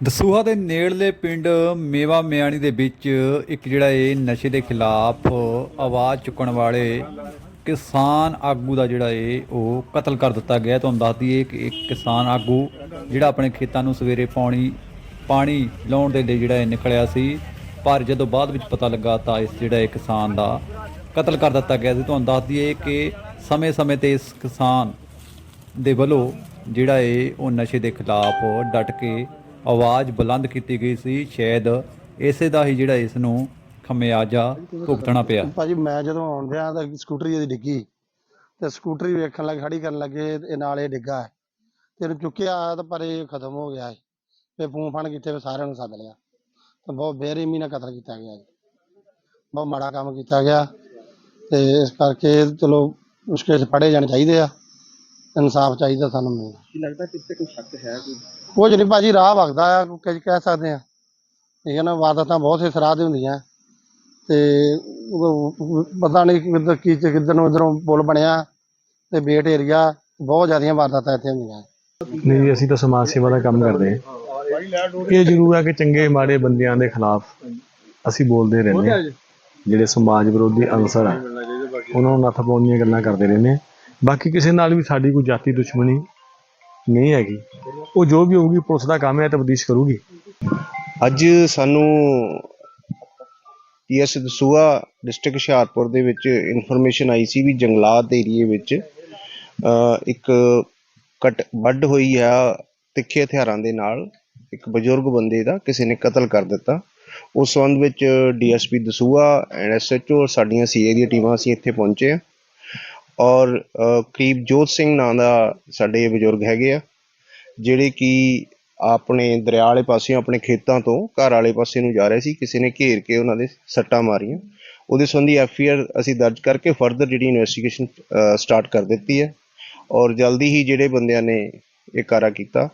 ਦਸੂਹਾ ਦੇ ਨੇੜਲੇ ਪਿੰਡ ਮੇਵਾ ਮਿਆਣੀ ਦੇ ਵਿੱਚ ਇੱਕ ਜਿਹੜਾ ਇਹ ਨਸ਼ੇ ਦੇ ਖਿਲਾਫ ਆਵਾਜ਼ ਚੁੱਕਣ ਵਾਲੇ ਕਿਸਾਨ ਆਗੂ ਦਾ ਜਿਹੜਾ ਇਹ ਉਹ ਕਤਲ ਕਰ ਦਿੱਤਾ ਗਿਆ। ਤੁਹਾਨੂੰ ਦੱਸ ਦਈਏ ਕਿ ਇੱਕ ਕਿਸਾਨ ਆਗੂ ਜਿਹੜਾ ਆਪਣੇ ਖੇਤਾਂ ਨੂੰ ਸਵੇਰੇ ਪਾਣੀ ਪਾਣੀ ਲਾਉਣ ਦੇ ਲਈ ਜਿਹੜਾ ਇਹ ਨਿਕਲਿਆ ਸੀ, ਪਰ ਜਦੋਂ ਬਾਅਦ ਵਿੱਚ ਪਤਾ ਲੱਗਾ ਤਾਂ ਇਸ ਜਿਹੜਾ ਇਹ ਕਿਸਾਨ ਦਾ ਕਤਲ ਕਰ ਦਿੱਤਾ ਗਿਆ ਸੀ। ਤੁਹਾਨੂੰ ਦੱਸ ਦਈਏ ਕਿ ਸਮੇਂ-ਸਮੇਂ ਤੇ ਇਸ ਕਿਸਾਨ ਦੇ ਵੱਲੋਂ ਜਿਹੜਾ ਇਹ ਉਹ ਨਸ਼ੇ ਦੇ ਖਿਲਾਫ ਡਟ ਕੇ ਆਵਾਜ਼ ਬੁਲੰਦ ਕੀਤੀ ਗਈ ਸੀ, ਸ਼ਾਇਦ ਇਸੇ ਦਾ ਹੀ ਜਿਹੜਾ ਇਸ ਨੂੰ ਖਮਿਆਜਾ ਭੁਗਤਣਾ ਪਿਆ। ਭਾਜੀ, ਮੈਂ ਜਦੋਂ ਆਉਂਦਿਆਂ ਤਾਂ ਸਕੂਟਰੀ ਇਹਦੀ ਡਿੱਗੀ ਤੇ ਸਕੂਟਰੀ ਵੇਖਣ ਲੱਗ ਖੜੀ ਕਰਨ ਲੱਗੇ ਇਹ ਨਾਲ ਇਹ ਡਿੱਗਾ ਤੇ ਇਹਨੂੰ ਚੁੱਕਿਆ ਤਾਂ ਪਰ ਇਹ ਖਤਮ ਹੋ ਗਿਆ ਤੇ ਫੋਨ ਫਾਨ ਕਿੱਥੇ ਫਿਰ ਸਾਰਿਆਂ ਨੂੰ ਸੱਦ ਲਿਆ। ਤੇ ਬਹੁਤ ਬੇਰਹਿਮੀ ਨਾਲ ਕਤਲ ਕੀਤਾ ਗਿਆ ਜੀ। ਬਹੁਤ ਮਾੜਾ ਕੰਮ ਕੀਤਾ ਗਿਆ। ਤੇ ਇਸ ਕਰਕੇ ਚਲੋ ਮੁਸ਼ਕਿਲ 'ਚ ਫੜੇ ਜਾਣੇ ਚਾਹੀਦੇ ਆ। ਇਨਸਾਫ ਚਾਹੀਦਾ ਸਾਨੂੰ ਮਿਲ ਕੀ ਲੱਗਦਾ ਕਿ ਇੱਥੇ ਕੋਈ ਸ਼ੱਕ ਹੈ ਕੋਈ? ਕੁਝ ਨਹੀਂ ਭਾਜੀ ਰਾਹ ਵਗਦਾ ਆ ਕੁਝ ਕਹਿ ਸਕਦੇ ਆ। ਠੀਕ ਹੈ ਨਾ ਵਾਰਦਾਤਾਂ ਬਹੁਤ ਸੇ ਸਰਾਹ ਦੇ ਹੁੰਦੀਆਂ। ਤੇ ਉਦੋਂ ਪਤਾ ਨਹੀਂ ਕਿੱਧਰ ਕੀ ਚ ਕਿੱਧਰ ਨੂੰ ਇਧਰੋਂ ਪੁਲ ਬਣਿਆ ਤੇ ਬੇਟ ਏਰੀਆ ਬਹੁਤ ਜ਼ਿਆਦੀਆਂ ਵਾਰਦਾਤਾਂ ਇੱਥੇ ਹੁੰਦੀਆਂ। ਨਹੀਂ ਜੀ, ਅਸੀਂ ਤਾਂ ਸਮਾਜ ਸੇਵਾ ਦਾ ਕੰਮ ਕਰਦੇ ਹਾਂ। ਇਹ ਜ਼ਰੂਰ ਹੈ ਕਿ ਚੰਗੇ ਮਾੜੇ ਬੰਦਿਆਂ ਦੇ ਖਿਲਾਫ ਅਸੀਂ ਬੋਲਦੇ ਰਹਿੰਦੇ ਹਾਂ। ਜਿਹੜੇ ਸਮਾਜ ਵਿਰੋਧੀ ਅਨਸਰ ਆ ਉਹਨਾਂ ਨੂੰ ਨੱਥ ਪਾਉਣ ਦੀਆਂ ਗੱਲਾਂ ਕਰਦੇ ਰਹਿੰਦੇ ਹਾਂ। ਬਾਕੀ ਕਿਸੇ ਨਾਲ ਵੀ ਸਾਡੀ ਕੋਈ ਜਾਤੀ ਦੁਸ਼ਮਣੀ ਨਹੀਂ ਹੈਗੀ। ਉਹ ਜੋ ਵੀ ਹੋਊਗੀ, ਪੁਲਿਸ ਦਾ ਕੰਮ ਹੈ ਤਬਦੀਸ਼ ਕਰੂਗੀ। ਅੱਜ ਸਾਨੂੰ ਪੀਐਸ ਦਸੂਆ ਡਿਸਟ੍ਰਿਕਟ ਹੁਸ਼ਿਆਰਪੁਰ ਦੇ ਵਿੱਚ ਇਨਫੋਰਮੇਸ਼ਨ ਆਈ ਸੀ ਵੀ ਜੰਗਲਾਤ ਏਰੀਏ ਵਿੱਚ ਇੱਕ ਕਟ ਵੱਢ ਹੋਈ ਆ ਤਿੱਖੇ ਹਥਿਆਰਾਂ ਦੇ ਨਾਲ, ਇੱਕ ਬਜ਼ੁਰਗ ਬੰਦੇ ਦਾ, ਕਿਸੇ ਨੇ ਕਤਲ ਕਰ ਦਿੱਤਾ। ਉਸ ਸੰਬੰਧ ਵਿੱਚ ਡੀਐਸਪੀ ਦਸੂਆ ਐਂਡ ਐਸਐਚਓ ਔਰ ਸਾਡੀਆਂ ਸੀਏ ਦੀਆਂ ਟੀਮਾਂ ਅਸੀਂ ਇੱਥੇ ਪਹੁੰਚੇ ਆ ਔਰ ਕਰੀਬ ਜੋਤ ਸਿੰਘ ਨਾਂ ਦਾ ਸਾਡੇ ਬਜ਼ੁਰਗ ਹੈਗੇ ਆ ਜਿਹੜੇ ਕਿ ਆਪਣੇ ਦਰਿਆ ਵਾਲੇ ਪਾਸਿਓਂ ਆਪਣੇ ਖੇਤਾਂ ਤੋਂ ਘਰ ਵਾਲੇ ਪਾਸੇ ਨੂੰ ਜਾ ਰਹੇ ਸੀ ਕਿਸੇ ਨੇ ਘੇਰ ਕੇ ਉਹਨਾਂ ਦੇ ਸੱਟਾਂ ਮਾਰੀਆਂ। ਉਹਦੇ ਸੰਬੰਧੀ ਐਫਆਈਆਰ ਅਸੀਂ ਦਰਜ ਕਰਕੇ ਫਰਦਰ ਜਿਹੜੀ ਇਨਵੈਸਟੀਗੇਸ਼ਨ ਸਟਾਰਟ ਕਰ ਦਿੱਤੀ ਹੈ। ਔਰ ਜਲਦੀ ਹੀ ਜਿਹੜੇ ਬੰਦਿਆਂ ਨੇ ਇਹ ਕਾਰਾ ਕੀਤਾ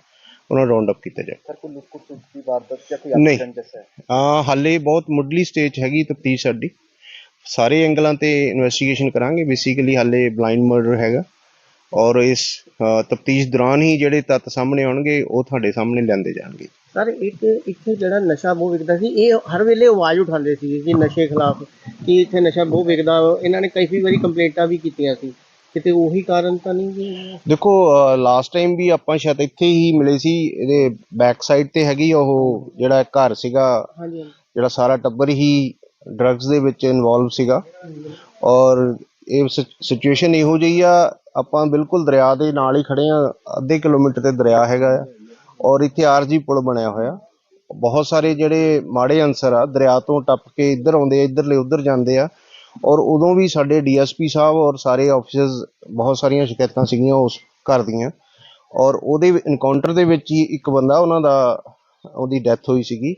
ਉਹਨਾਂ ਨੂੰ ਰਾਉਂਡ ਅਪ ਕੀਤਾ ਜਾਏ। ਸਰ ਕੋਈ ਲੁੱਟ ਦੀ ਵਾਰਦਾਤ ਜਾਂ ਕੋਈ ਨਹੀਂ। ਐਕਸੀਡੈਂਟ ਹੈ ਹਾਲੇ ਬਹੁਤ ਮੁੱਢਲੀ ਸਟੇਜ ਹੈਗੀ ਤਫਤੀਸ਼ ਸਾਡੀ। ਸਾਰੇ ਐਂਗਲਾਂ ਤੇ ਇਨਵੈਸਟੀਗੇਸ਼ਨ ਕਰਾਂਗੇ ਬੇਸਿਕਲੀ ਹਾਲੇ ਬਲਾਈਂਡ ਮਰਡਰ ਹੈਗਾ। ਔਰ ਇਸ ਤਫਤੀਸ਼ ਦੌਰਾਨ ਹੀ ਜਿਹੜੇ ਤੱਤ ਸਾਹਮਣੇ ਆਉਣਗੇ ਉਹ ਤੁਹਾਡੇ ਸਾਹਮਣੇ ਲਿਆਂਦੇ ਜਾਣਗੇ। ਸਰ ਇੱਕ ਇੱਥੇ ਜਿਹੜਾ ਨਸ਼ਾ ਬਹੁਤ ਵਿਕਦਾ ਸੀ ਇਹ ਹਰ ਵੇਲੇ ਆਵਾਜ਼ ਉਠਾਉਂਦੇ ਸੀ ਕਿ ਨਸ਼ੇ ਖਿਲਾਫ ਕਿ ਇੱਥੇ ਨਸ਼ਾ ਬਹੁਤ ਵਿਕਦਾ। ਇਹਨਾਂ ਨੇ ਕਈ ਵਾਰੀ ਕੰਪਲੇਂਟਾਂ ਵੀ ਕੀਤੀਆਂ ਸੀ। ਕਿਤੇ ਉਹੀ ਕਾਰਨ ਤਾਂ ਨਹੀਂ ਜੀ ਦੇਖੋ ਲਾਸਟ ਟਾਈਮ ਵੀ ਆਪਾਂ ਸ਼ਾਇਦ ਇੱਥੇ ਹੀ ਮਿਲੇ ਸੀ ਇਹਦੇ ਬੈਕ ਸਾਈਡ ਤੇ ਹੈਗੀ ਉਹ ਜਿਹੜਾ ਘਰ ਸੀਗਾ। ਹਾਂਜੀ। ਜਿਹੜਾ ਸਾਰਾ ਟੱਬਰ ਹੀ ਡਰੱਗਸ ਦੇ ਵਿੱਚ ਇਨਵੋਲਵ ਸੀਗਾ। ਔਰ ਇਹ ਸਿਚੁਏਸ਼ਨ ਇਹੋ ਜਿਹੀ ਆ, ਆਪਾਂ ਬਿਲਕੁਲ ਦਰਿਆ ਦੇ ਨਾਲ ਹੀ ਖੜੇ ਆ ਅੱਧੇ ਕਿਲੋਮੀਟਰ ਤੇ ਦਰਿਆ ਹੈਗਾ ਆ, ਔਰ ਇੱਥੇ ਆਰਜੀ ਪੁਲ ਬਣਿਆ ਹੋਇਆ। ਬਹੁਤ ਸਾਰੇ ਜਿਹੜੇ ਮਾੜੇ ਅਨਸਰ ਆ, ਦਰਿਆ ਤੋਂ ਟੱਪ ਕੇ ਇੱਧਰ ਆਉਂਦੇ ਆ, ਇੱਧਰਲੇ ਉੱਧਰ ਜਾਂਦੇ ਆ। ਔਰ ਉਦੋਂ ਵੀ ਸਾਡੇ ਡੀਐਸਪੀ ਸਾਹਿਬ ਔਰ ਸਾਰੇ ਆਫੀਸਰਸ ਬਹੁਤ ਸਾਰੀਆਂ ਸ਼ਿਕਾਇਤਾਂ ਸੀਗੀਆਂ ਉਸ ਘਰ ਦੀਆਂ। ਔਰ ਉਹਦੇ ਇਨਕਾਊਂਟਰ ਦੇ ਵਿੱਚ ਹੀ ਇੱਕ ਬੰਦਾ, ਉਹਨਾਂ ਦਾ, ਉਹਦੀ ਡੈਥ ਹੋਈ ਸੀਗੀ।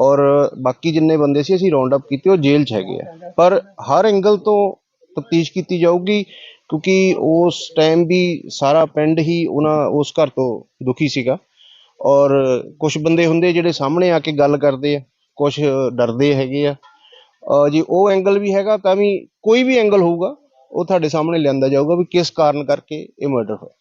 ਔਰ ਬਾਕੀ ਜਿੰਨੇ ਬੰਦੇ ਸੀ, ਅਸੀਂ ਰਾਉਂਡ ਅਪ ਕੀਤੇ, ਉਹ ਜੇਲ੍ਹ 'ਚ ਹੈਗੇ ਆ। ਪਰ ਹਰ ਐਂਗਲ ਤੋਂ ਤਫਤੀਸ਼ ਕੀਤੀ ਜਾਊਗੀ, ਕਿਉਂਕਿ ਉਸ ਟਾਈਮ ਵੀ ਸਾਰਾ ਪਿੰਡ ਹੀ ਉਹਨਾਂ, ਉਸ ਘਰ ਤੋਂ ਦੁਖੀ ਸੀਗਾ। ਔਰ ਕੁਝ ਬੰਦੇ ਹੁੰਦੇ ਜਿਹੜੇ ਸਾਹਮਣੇ ਆ ਕੇ ਗੱਲ ਕਰਦੇ ਆ ਕੁਝ ਡਰਦੇ ਹੈਗੇ ਆ। ਜੇ ਉਹ ਐਂਗਲ ਵੀ ਹੈਗਾ, ਤਾਂ ਵੀ ਕੋਈ ਵੀ ਐਂਗਲ ਹੋਊਗਾ, ਉਹ ਤੁਹਾਡੇ ਸਾਹਮਣੇ ਲਿਆਂਦਾ ਜਾਊਗਾ ਵੀ ਕਿਸ ਕਾਰਨ ਕਰਕੇ ਇਹ ਮਰਡਰ ਹੋਇਆ।